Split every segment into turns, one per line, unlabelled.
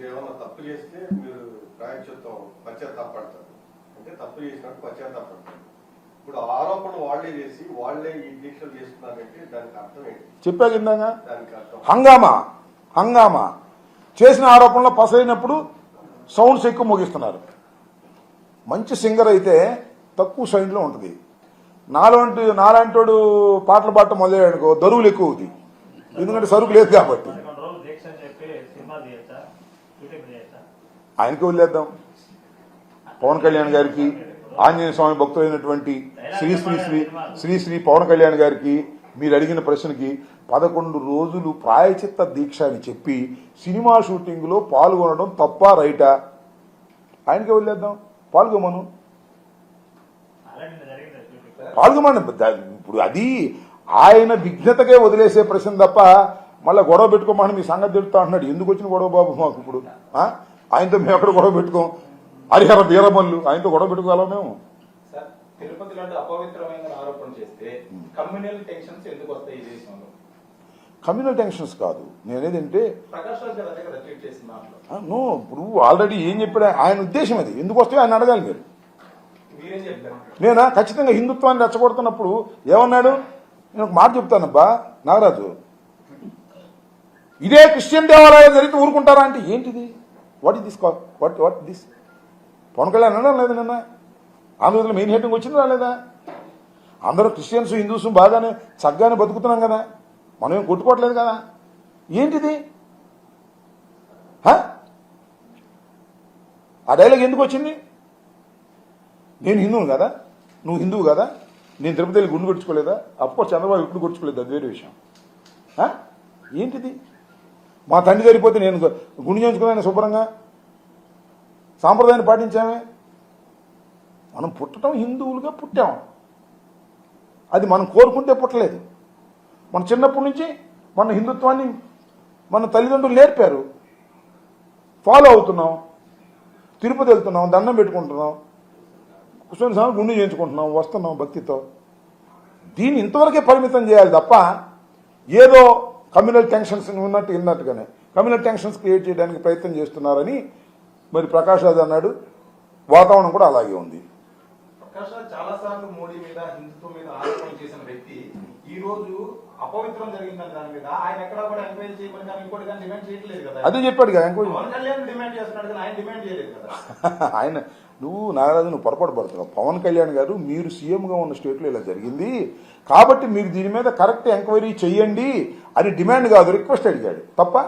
మీరు ఏమైనా తప్పు చేస్తే మీరు ప్రాయశ్చిత్తం పశ్చాత్తాపడతారు. అంటే తప్పు చేసినట్టు పశ్చాత్తాపడతారు. ఇప్పుడు ఆరోపణలు వాళ్ళే చేసి వాళ్ళే ఈ దీక్షలు చేస్తున్నారంటే దానికి అర్థం ఏంటి?
చెప్పా
దానికి అర్థం
హంగామా? హంగామా? చేసిన ఆరోపణలో పసైనప్పుడు సౌండ్స్ ఎక్కువ మోగిస్తున్నారు. మంచి సింగర్ అయితే తక్కువ సౌండ్లో ఉంటుంది. నాలాంటి నాలాంటోడు పాటలు పాడటం మొదలయ్యాడుకో దరువులు ఎక్కువ అవుతాయి. ఎందుకంటే సరుకు లేదు కాబట్టి
పదకొండు రోజులు దీక్ష అని చెప్పి సినిమా తీయచ్చా షూటింగ్ చేయచ్చా
ఆయనకి వదిలేద్దాం. పవన్ కళ్యాణ్ గారికి ఆంజనేయ స్వామి భక్తులైనటువంటి శ్రీ శ్రీ శ్రీ శ్రీ శ్రీ పవన్ కళ్యాణ్ గారికి మీరు అడిగిన ప్రశ్నకి పదకొండు రోజులు ప్రాయచిత్త దీక్ష అని చెప్పి సినిమా షూటింగ్లో పాల్గొనడం తప్ప రైటా? ఆయనకి వదిలేద్దాం. పాల్గొమను పాల్గొమ్మను. ఇప్పుడు అది ఆయన విఘ్నతకే వదిలేసే ప్రశ్న తప్ప మళ్ళీ గొడవ పెట్టుకోమని మీ సంగతి తిడుతా అంటున్నాడు. ఎందుకు వచ్చిన గొడవ బాబు మాకు ఇప్పుడు? ఆయనతో మేము ఎక్కడ గొడవ పెట్టుకోం? హరిహర వీరమల్లు ఆయనతో గొడవ పెట్టుకోగలం మేము?
సార్ తిరుపతి లాంటి అపవిత్రమైన ఆరోపణ చేస్తే కమ్యూనల్ టెన్షన్స్ ఎందుకు వస్తాయి ఈ దేశంలో?
కమ్యూనల్ టెన్షన్స్ కాదు. నేనేదంటే నో ఇప్పుడు ఆల్రెడీ ఏం చెప్పాడు ఆయన ఉద్దేశం అది. ఎందుకు వస్తే ఆయన అడగాలి మీరు. నేనా? ఖచ్చితంగా హిందుత్వాన్ని రెచ్చగొడుతున్నప్పుడు ఏమన్నాడు? నేను ఒక మాట చెప్తానబ్బా నాగరాజు. ఇదే క్రిస్టియన్ దేవాలయాలు జరిగితే ఊరుకుంటారా అంటే ఏంటిది? What is this what what this Pawan Kalyan అన్నా లేదు నిన్న? ఆంధ్రప్రదేశ్లో మెయిన్ హెడ్డింగ్ వచ్చింది రాలేదా అందరూ క్రిస్టియన్స్ హిందూస్ బాగానే చక్కగానే బతుకుతున్నాం కదా. మనం ఏం కొట్టుకోవట్లేదు కదా? ఏంటిది? ఆ డైలాగ్ ఎందుకు వచ్చింది? నేను హిందువును కదా? నువ్వు హిందువు కదా? నేను తిరుపతి వెళ్ళి గుండు కొట్టుకోలేదా? అప్పుడు చంద్రబాబు ఇప్పుడు కొట్టుకోలేదు అది వేరే విషయం. ఏంటిది? మా తండ్రి సరిపోతే నేను గుండె చేయించుకున్నాను శుభ్రంగా. సాంప్రదాయాన్ని పాటించామే. మనం పుట్టడం హిందువులుగా పుట్టాం. అది మనం కోరుకుంటే పుట్టలేదు. మన చిన్నప్పటి నుంచి మన హిందుత్వాన్ని మన తల్లిదండ్రులు నేర్పారు. ఫాలో అవుతున్నాం. తిరుపతి వెళ్తున్నాం దండం పెట్టుకుంటున్నాం. కూర్చొని స్వామి గుండు చేయించుకుంటున్నాం వస్తున్నాం భక్తితో. దీన్ని ఇంతవరకే పరిమితం చేయాలి తప్ప ఏదో కమ్యూనల్ టెన్షన్స్ ఉన్నట్టు విన్నట్టుగానే కమ్యూనల్ టెన్షన్స్ క్రియేట్ చేయడానికి ప్రయత్నం చేస్తున్నారని మరి ప్రకాష్ రాజ్ అన్నాడు. వాతావరణం కూడా అలాగే ఉంది.
ప్రకాష్ రాజ్ చాలా సార్లు మోడీ మీద హిందుత్వం మీద ఆరోపణలు చేసిన వ్యక్తి. ఈ రోజు అపవిత్రం జరిగిందని దాని మీద ఆయన ఎక్కడా కూడా ఎంక్వైరీ చేయమని కానీ ఇంకోటి కానీ డిమాండ్ చేయట్లేదు కదా.
అదే చెప్పాడు కదా ఇంకో
పవన్ కళ్యాణ్ డిమాండ్ చేస్తున్నాడు కానీ ఆయన డిమాండ్ చేయలేదు కదా.
ఆయన నువ్వు నాగరాజు నువ్వు పొరపాటు పడుతున్నావు. పవన్ కళ్యాణ్ గారు మీరు సీఎంగా ఉన్న స్టేట్లో ఇలా జరిగింది. కాబట్టి మీరు దీని మీద కరెక్ట్ ఎంక్వైరీ చెయ్యండి. అని డిమాండ్ కాదు రిక్వెస్ట్ అడిగాడు. తప్ప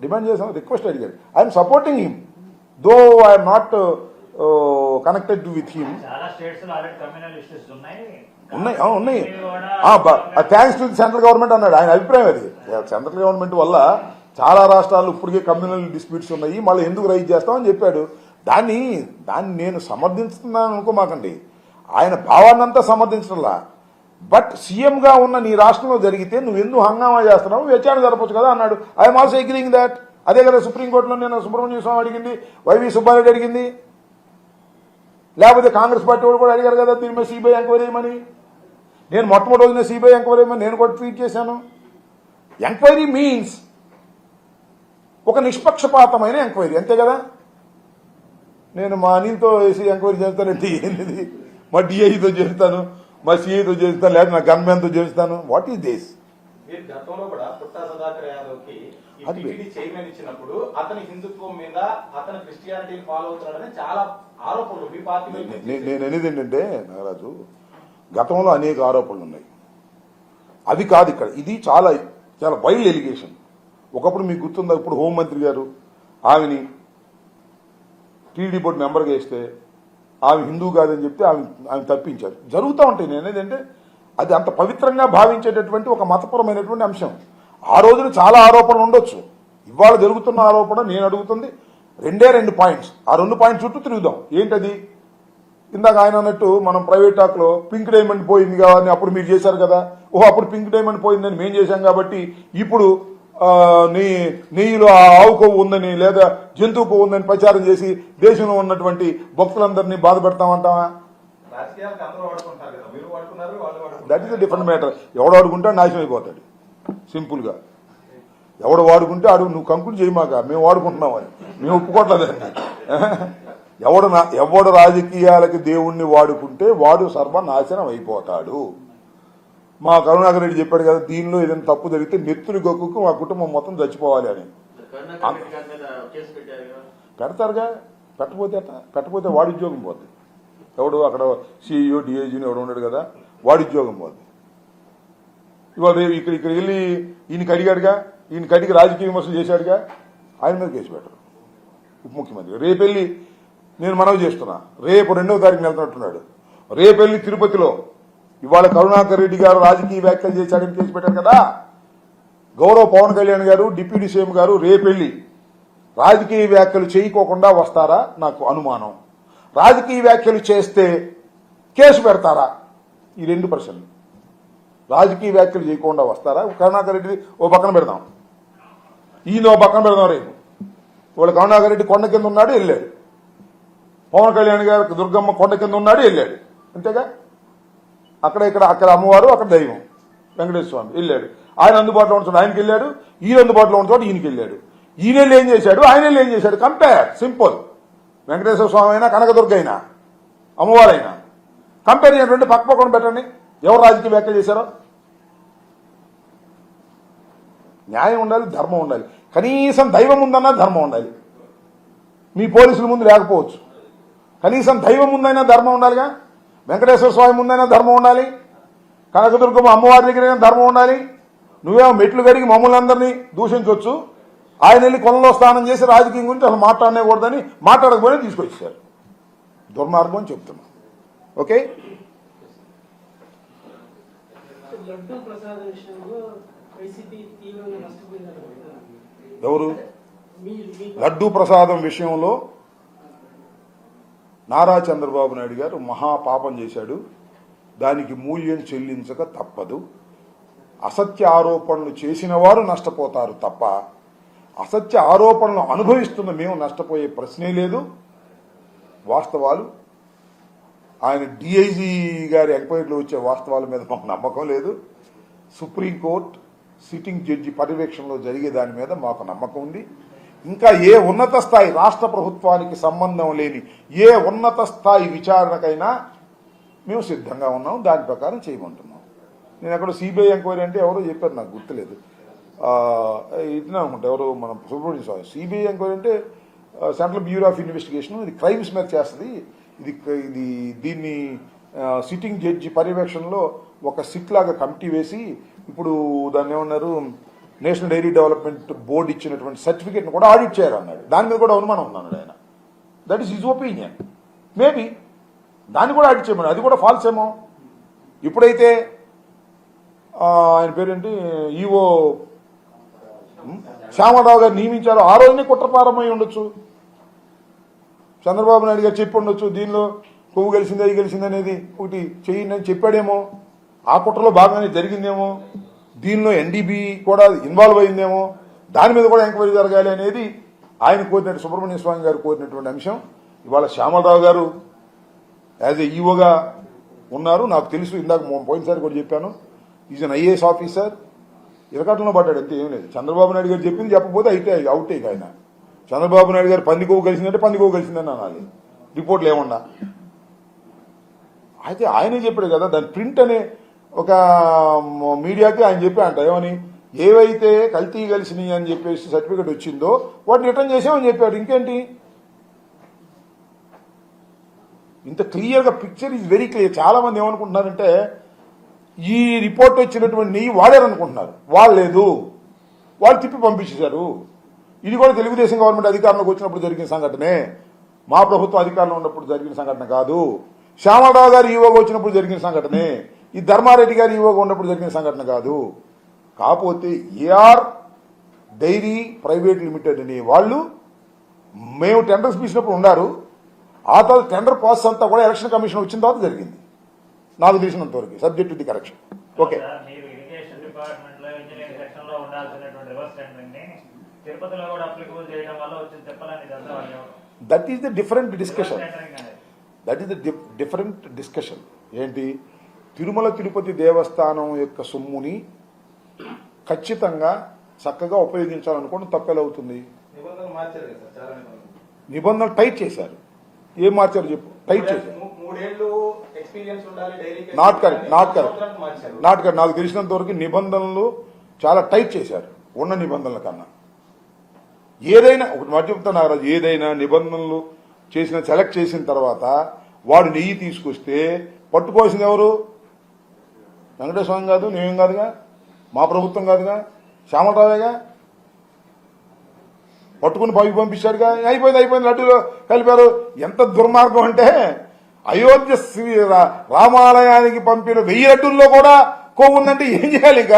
డిమాండ్ చేసాం రిక్వెస్ట్ అడిగాడు. I'm supporting him. Though I'm not connected with him.
ఉన్నాయి.
ఉన్నాయి థ్యాంక్స్ టు సెంట్రల్ గవర్నమెంట్ అన్నాడు. ఆయన అభిప్రాయం అది. సెంట్రల్ గవర్నమెంట్ వల్ల చాలా రాష్ట్రాలు ఇప్పటికే కమ్యూనల్ డిస్ప్యూట్స్ ఉన్నాయి. మళ్ళీ ఎందుకు రైజ్ చేస్తామని చెప్పాడు. దాన్ని దాన్ని నేను సమర్థిస్తున్నాను అనుకోమాకండి. ఆయన భావాన్ని అంతా సమర్థించడంలా. బట్ సీఎంగా ఉన్న నీ రాష్ట్రంలో జరిగితే నువ్వు ఎందుకు హంగామా చేస్తున్నావు? విచారణ జరపచ్చు కదా అన్నాడు. ఐఎమ్ ఆల్సో అగ్రింగ్ దాట్ అదే కదా సుప్రీంకోర్టులో నేను సుబ్రహ్మణ్య స్వామి అడిగింది. వైవి సుబ్బారెడ్డి అడిగింది. లేకపోతే కాంగ్రెస్ పార్టీ వాళ్ళు కూడా అడిగారు కదా దీని మీద సిబిఐ ఎంక్వైరీ చేయమని. నేను మొట్టమొదటి రోజున సిబిఐ ఎంక్వైరీ చేయమని నేను కూడా ట్వీట్ చేశాను. ఎంక్వైరీ మీన్స్ ఒక నిష్పక్షపాతమైన ఎంక్వైరీ. అంతే కదా? నేను మా అనిల్తో వేసి ఎంక్వైరీ చేస్తానంటే ఏంటిది? మా డిఐతో చేస్తాను. మా సిఐతో చేస్తాను లేదా నా గన్మ్యాన్తో చేస్తాను. వాట్ ఈస్ దిస్
గతంలో కూడా పుట్టా సుధాకర్ యాదవ్కి ఈ
అది
టీటీడీ చైర్మన్ ఇచ్చినప్పుడు అతని హిందుత్వం మీద అతని క్రిస్టియానిటీని ఫాలో అవుతున్నాడని చాలా ఆరోపణలు మీ పార్టీ మీద
నే- నేను అనేది ఏంటంటే నాగరాజు గతంలో అనేక ఆరోపణలు ఉన్నాయి. అవి కాదు ఇక్కడ. ఇది చాలా చాలా వైల్డ్ ఎలిగేషన్ ఒకప్పుడు మీకు గుర్తుందా? ఇప్పుడు హోంమంత్రి గారు ఆమెని టీడీ బోర్డు మెంబర్గా వేస్తే ఆమె హిందూ కాదని చెప్తే ఆమె ఆమె తప్పించారు. జరుగుతూ ఉంటాయి. నేను ఏంటంటే అది అంత పవిత్రంగా భావించేటటువంటి ఒక మతపరమైనటువంటి అంశం. ఆ రోజున చాలా ఆరోపణలు ఉండొచ్చు. ఇవాళ జరుగుతున్న ఆరోపణ నేను అడుగుతుంది. రెండే రెండు పాయింట్స్. ఆ రెండు పాయింట్స్ చుట్టూ తిరుగుదాం. ఏంటది? ఇందాక ఆయన అన్నట్టు మనం ప్రైవేట్ టాక్లో పింక్ డైమండ్ పోయింది కానీ అప్పుడు మీరు చేశారు కదా. ఓహో అప్పుడు పింక్ డైమండ్ పోయిందని మేము చేశాం కాబట్టి ఇప్పుడు నీ నెయ్యిలో ఆ ఆవు కొవ్వు ఉందని లేదా జంతువు కొవ్వు ఉందని ప్రచారం చేసి దేశంలో ఉన్నటువంటి భక్తులందరినీ బాధ పెడతామంటావా? దట్ ఈస్ డిఫరెంట్ మ్యాటర్ ఎవడు అడుగుంటే నాశనం అయిపోతాడు. సింపుల్గా ఎవడు వాడుకుంటే ఆడు నువ్వు కంకులు చేయమాక మేము వాడుకుంటున్నామని మేము ఒప్పుకోవట్లేదండి ఎవడు ఎవడు రాజకీయాలకి దేవుణ్ణి వాడుకుంటే వాడు సర్వనాశనం అయిపోతాడు. మా కరుణాకర్ రెడ్డి చెప్పాడు కదా దీనిలో ఏదైనా తప్పు జరిగితే నెత్తులు గొక్కుకు మా కుటుంబం మొత్తం చచ్చిపోవాలి అని. పెడతారుగా పెట్టపోతే ఎట్ట? పెట్టపోతే వాడి ఉద్యోగం పోద్ది. ఎవడు అక్కడ సిఇఓ డిఐజీని ఎవడు ఉన్నాడు కదా వాడి ఉద్యోగం పోద్ది. ఇవాళ రేపు ఇక్కడ ఇక్కడ వెళ్ళి ఈయనకి అడిగాడుగా ఈయనకి అడిగి రాజకీయ విమర్శలు చేశాడుగా ఆయన మీద కేసు పెట్టరు. ఉప ముఖ్యమంత్రి రేపు వెళ్ళి నేను మనవి చేస్తున్నా. రేపు రెండవ తారీఖున వెళ్తున్నట్టున్నాడు. రేపు వెళ్ళి తిరుపతిలో ఇవాళ కరుణాకర్ రెడ్డి గారు రాజకీయ వ్యాఖ్యలు చేశాడని కేసు పెట్టారు కదా. గౌరవ పవన్ కళ్యాణ్ గారు డిప్యూటీ సీఎం గారు రేపెళ్ళి రాజకీయ వ్యాఖ్యలు చేయకోకుండా వస్తారా? నాకు అనుమానం. రాజకీయ వ్యాఖ్యలు చేస్తే కేసు పెడతారా? ఈ రెండు ప్రశ్నలు. రాజకీయ వ్యాఖ్యలు చేయకుండా వస్తారా? కరుణాకర్ రెడ్డి ఓ పక్కన పెడదాం. ఈయన ఓ పక్కన పెడదాం రేపు. వాళ్ళు కరుణాకర్ రెడ్డి కొండ కింద ఉన్నాడు వెళ్ళాడు. పవన్ కళ్యాణ్ గారు దుర్గమ్మ కొండ కింద ఉన్నాడు వెళ్ళాడు. అంతేగా? అక్కడ ఇక్కడ అక్కడ అమ్మవారు అక్కడ దైవం. వెంకటేశ్వర స్వామి వెళ్ళాడు. ఆయన అందుబాటులో ఉంచాడు ఆయనకి వెళ్ళాడు. ఈయన అందుబాటులో ఉంచాడు ఈయనకి వెళ్ళాడు. ఈయన ఏం చేశాడు? ఆయన ఏం చేశాడు? Compare simple. వెంకటేశ్వర స్వామి అయినా కనకదుర్గ అయినా అమ్మవారైనా. కంపేర్ చేయటువంటి పక్క పక్కన పెట్టండి. ఎవరు రాజకీయ వ్యాఖ్యలు చేశారో? న్యాయం ఉండాలి ధర్మం ఉండాలి. కనీసం దైవం ఉందన్నా ధర్మం ఉండాలి. మీ పోలీసుల ముందు లేకపోవచ్చు. కనీసం దైవం ఉందైనా ధర్మం ఉండాలిగా? వెంకటేశ్వర స్వామి ముందైనా ధర్మం ఉండాలి. కనకదుర్గమ్మ అమ్మవారి దగ్గర ధర్మం ఉండాలి. నువ్వేమో మెట్లు కడిగి మమ్మల్ని అందరినీ దూషించవచ్చు ఆయన వెళ్ళి కొలంలో స్నానం చేసి రాజకీయం గురించి అసలు మాట్లాడనేకూడదని మాట్లాడకపోయినా తీసుకొచ్చారు దుర్మార్గం అని చెప్తున్నాం. ఓకే? ఎవరు? లడ్డూ ప్రసాదం విషయంలో నారా చంద్రబాబు నాయుడు గారు మహాపాపం చేశాడు. దానికి మూల్యం చెల్లించక తప్పదు. అసత్య ఆరోపణలు చేసిన వారు నష్టపోతారు తప్ప అసత్య ఆరోపణలు అనుభవిస్తున్న మేము నష్టపోయే ప్రశ్నే లేదు. వాస్తవాలు ఆయన డిఐజీ గారి ఎంక్వైరీలో వచ్చే వాస్తవాల మీద మాకు నమ్మకం లేదు. సుప్రీంకోర్టు సిట్టింగ్ జడ్జి పర్యవేక్షణలో జరిగే దాని మీద మాకు నమ్మకం ఉంది. ఇంకా ఏ ఉన్నత స్థాయి రాష్ట్ర ప్రభుత్వానికి సంబంధం లేని ఏ ఉన్నత స్థాయి విచారణకైనా మేము సిద్ధంగా ఉన్నాం దాని ప్రకారం చేయమంటున్నాం. నేను అక్కడ సిబిఐ ఎంక్వైరీ అంటే ఎవరో చెప్పారు నాకు గుర్తులేదు. ఇట్లా అనుకుంటా ఎవరు మన సుబ్రహ్మణ్య స్వామి సిబిఐ ఎంక్వైరీ అంటే సెంట్రల్ బ్యూరో ఆఫ్ ఇన్వెస్టిగేషన్ ఇది క్రైమ్స్ మీద చేస్తుంది. ఇది ఇది దీన్ని సిట్టింగ్ జడ్జి పర్యవేక్షణలో ఒక సిట్ లాగా కమిటీ వేసి ఇప్పుడు దాన్ని ఏమన్నారు నేషనల్ డైరీ డెవలప్మెంట్ బోర్డు ఇచ్చినటువంటి సర్టిఫికేట్ని కూడా ఆడిట్ చేయాలి అన్నాడు. దాని మీద కూడా అనుమానం ఉందన్నాడు ఆయన. That is his opinion maybe దాన్ని కూడా ఆడిట్ చేయమని అది కూడా ఫాల్స్ ఏమో. ఇప్పుడైతే ఆయన పేరేంటి? ఈవో శ్యామరావు గారు నియమించారు. ఆ రోజునే కుట్ర ప్రారంభమై ఉండొచ్చు. చంద్రబాబు నాయుడు గారు చెప్పి ఉండొచ్చు. దీనిలో కొవ్వు గెలిచింది అవి గెలిచింది ఒకటి చేయండి అని చెప్పాడేమో. ఆ కుట్రలో భాగంగానే జరిగిందేమో. దీనిలో ఎన్డీబీ కూడా ఇన్వాల్వ్ అయిందేమో దాని మీద కూడా ఎంక్వైరీ జరగాలి అనేది ఆయన కోరినట్టు సుబ్రహ్మణ్య స్వామి గారు కోరినటువంటి అంశం. ఇవాళ శ్యామలరావు గారు యాజ్ ఏ ఈఓగా ఉన్నారు. నాకు తెలుసు ఇందాక పోయినసారి కూడా చెప్పాను. Is an IAS officer. ఇరకట్లలో పడ్డాడు అంతే ఏం లేదు. చంద్రబాబు నాయుడు గారు చెప్పింది చెప్పకపోతే అయితే అవుట్ ఆయన. చంద్రబాబు నాయుడు గారు పందికోవు కలిసిందంటే పందికోవు కలిసిందని అనాలి. రిపోర్ట్లు ఏమన్నా? అయితే ఆయనే చెప్పాడు కదా దాని ప్రింట్ అనే ఒక మీడియాకి ఆయన చెప్పి అంట ఏమని? ఏవైతే కల్తీ కలిసినాయి అని చెప్పేసి సర్టిఫికేట్ వచ్చిందో వాటిని రిటర్న్ చేసామని చెప్పాడు. ఇంకేంటి? ఇంత క్లియర్గా పిక్చర్ ఈజ్ వెరీ క్లియర్. చాలా మంది ఏమనుకుంటున్నారంటే ఈ రిపోర్ట్ వచ్చినటువంటి నెయ్యి వాడారనుకుంటున్నారు. వాడలేదు వాళ్ళు తిప్పి పంపించేశారు. ఇది కూడా తెలుగుదేశం గవర్నమెంట్ అధికారంలోకి వచ్చినప్పుడు జరిగిన సంఘటనే. మా ప్రభుత్వం అధికారంలో ఉన్నప్పుడు జరిగిన సంఘటన కాదు. శ్యామలరావు గారు ఈవోగా వచ్చినప్పుడు జరిగిన సంఘటనే. ఈ ధర్మారెడ్డి గారు ఈవోగా ఉన్నప్పుడు జరిగిన సంఘటన కాదు. కాకపోతే ఏఆర్ డైరీ ప్రైవేట్ లిమిటెడ్ అనే వాళ్ళు మేము టెండర్స్ పిలిచినప్పుడు ఉన్నారు. ఆ తర్వాత టెండర్ ప్రాసెస్ అంతా కూడా ఎలక్షన్ కమిషన్ వచ్చిన తర్వాత జరిగింది. నాకు తెలిసినంత వరకు subject to the correction. Okay. That is the different discussion that is the different discussion ఏంటి? తిరుమల తిరుపతి దేవస్థానం యొక్క సొమ్ముని ఖచ్చితంగా చక్కగా ఉపయోగించాలనుకోవడం తప్పెలా అవుతుంది
నిబంధనలు.
టైట్ చేశారు. ఏం మార్చారు చెప్పు? టైట్ చేశారు. Not correct not correct. Not correct. నాకు తెలిసినంత వరకు నిబంధనలు చాలా టైట్ చేశారు ఉన్న నిబంధనల కన్నా. ఏదైనా ఒకటి మాట చెప్తా నాగరాజు ఏదైనా నిబంధనలు చేసిన సెలెక్ట్ చేసిన తర్వాత వాడు నెయ్యి తీసుకొస్తే పట్టుకోవాల్సింది ఎవరు? వెంకటేశ్వర కాదు నేనేం కాదుగా? మా ప్రభుత్వం కాదుగా? శ్యామలరావేగా పట్టుకుని పైకి పంపించాడుగా? అయిపోయింది అయిపోయింది లడ్డూలో కలిపారు. ఎంత దుర్మార్గం అంటే అయోధ్య శ్రీ రా- రామాలయానికి పంపిన వెయ్యి లడ్డూల్లో కూడా కొవ్వు ఉందంటే ఏం చేయాలి ఇక